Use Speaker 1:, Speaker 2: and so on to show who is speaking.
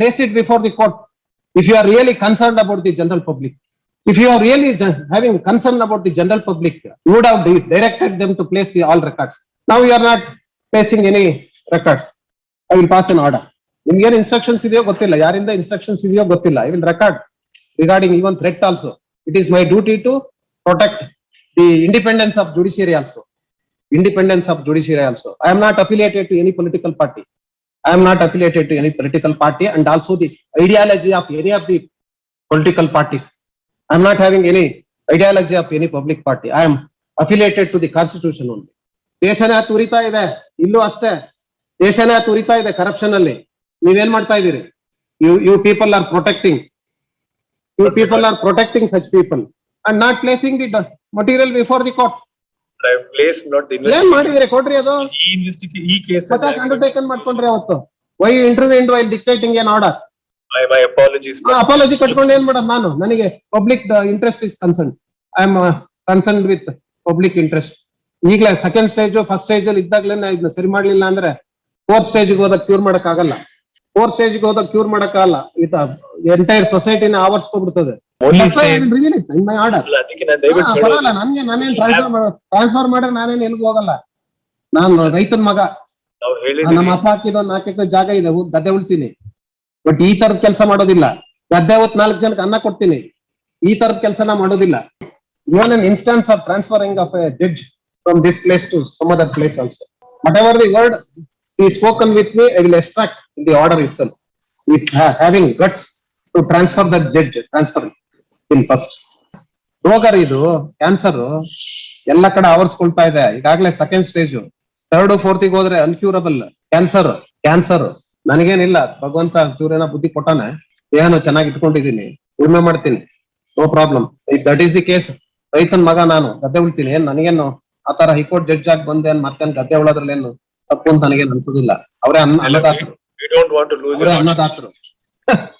Speaker 1: place it before the court. If you are really concerned about the general public. If you are really gen- having concern about the general public, you would have di- directed them to place the all records. Now you are not placing any records. I will pass an order. ನಿಮ್ಗೇನು instructions ಇದೆಯೋ ಗೊತ್ತಿಲ್ಲ ಯಾರಿಂದ instructions ಇದೆಯೋ ಗೊತ್ತಿಲ್ಲ I will record regarding even threat also it is my duty to protect the independence of judiciary also independence of judiciary also. I am not affiliated to any political party. I am not affiliated to any political party and also the ideology of any of the political parties. I am not having any ideology of any public party. I am affiliated to the constitution only. ದೇಶನೇ ತುರಿತಾ ಇದೆ ಇಲ್ಲೂ ಅಷ್ಟೇ ದೇಶನೇ ತುರಿತಾ ಇದೆ corruption ಅಲ್ಲಿ ನೀವೇನ್ ಮಾಡ್ತಾ ಇದೀರಿ you you people are protecting you people are protecting such people and not placing the material
Speaker 2: before the court Not the
Speaker 1: ಏನ್. ಮಾಡಿದಿರಿ ಕೊಡ್ರಿ ಅದು?
Speaker 2: ಈ investigation, ಈ
Speaker 1: ಕೇಸ್ ಅಂಡರ್ಟೇಕನ್ ಮಾಡ್ಕೊಂಡ್ರಿ ಅವತ್ತು? Why interview and while dictating ಏನ್ order
Speaker 2: my my but-
Speaker 1: apology ಕಟ್ಕೊಂಡು ಏನ್ ಮಾಡೋದು ನಾನು? ನನಗೆ public interest is concern I am concern with public interest ಈಗಲೇ ಸೆಕೆಂಡ್ ಸ್ಟೇಜ್ ಫಸ್ಟ್ ಸ್ಟೇಜ್ ಅಲ್ಲಿ ಇದ್ದಾಗಲೇ ಇದನ್ನ ಸರಿ ಮಾಡ್ಲಿಲ್ಲ ಅಂದ್ರೆ ಫೋರ್ತ್ ಸ್ಟೇಜ್ ಹೋದಾಗ ಕ್ಯೂರ್ ಮಾಡಕ್ ಆಗಲ್ಲ ಫೋರ್ತ್ ಸ್ಟೇಜ್ ಹೋದಾಗ ಕ್ಯೂರ್ ಮಾಡಕ್ ಆಗಲ್ಲ ಎಂಟೈರ್ ಸೊಸೈಟಿನ ಆವರ್ಸ್ಕೊಬಿಡ್ತದೆ ನನ್ಗೆ ನಾನೇನ್ ಟ್ರಾನ್ಸ್ಫರ್ ಟ್ರಾನ್ಸ್ಫರ್ ಮಾಡ್ರೆ ನಾನೇನ್ ಎಲ್ಗೂ ಹೋಗಲ್ಲ. ನಾನು ರೈತನ ಮಗ. ನಮ್ಮ ಅಪ್ಪ ಹಾಕಿದ ಒಂದ್ ನಾಲ್ಕು ಎಕರೆ ಜಾಗ ಇದೆ ಗದ್ದೆ ಉಳ್ತೀನಿ. ಬಟ್ ಈ ತರದ ಕೆಲಸ ಮಾಡೋದಿಲ್ಲ. ಗದ್ದೆ ಹೊತ್ ನಾಲ್ಕು ಜನಕ್ಕೆ ಅನ್ನ ಕೊಡ್ತೀನಿ. ಈ ತರದ ಕೆಲಸನ ಮಾಡೋದಿಲ್ಲ. Even an instance of transferring of a judge from this place to some other place also whatever the word ಈ spoken with me I will extract in the order it's with having guts to transfer the judge transfer first Rogor ಇದು cancer ಎಲ್ಲ ಕಡೆ ಆವರಿಸ್ಕೊಳ್ತಾ ಇದೆ. ಈಗಾಗಲೇ second stage third fourth ಹೋದ್ರೆ ಅನ್ಕ್ಯೂರಬಲ್ cancer cancer ನನಗೇನಿಲ್ಲ ಭಗವಂತ ಚೂರೇನ ಬುದ್ಧಿ ಕೊಟ್ಟಾನೆ. ಏನು ಚೆನ್ನಾಗಿ ಇಟ್ಕೊಂಡಿದ್ದೀನಿ. ಉಳ್ಮೆ ಮಾಡ್ತೀನಿ. No problem that is the case ರೈತನ ಮಗ ನಾನು ಗದ್ದೆ ಉಳ್ತೀನಿ. ಏನ್ ನನಗೇನು ಆತರ ಹೈಕೋರ್ಟ್ ಜಡ್ಜ್ ಆಗಿ ಬಂದೆ ಮತ್ತೇನ್ ಗದ್ದೆ ಉಳೋದ್ರಲ್ಲಿ ಏನು ತಪ್ಪು ಅಂತ ನನಗೇನು ಅನ್ಸೋದಿಲ್ಲ. ಅವರೇ ಅನ್ನ ಅನ್ನದಾತರು. ಅನ್ನದಾತರು.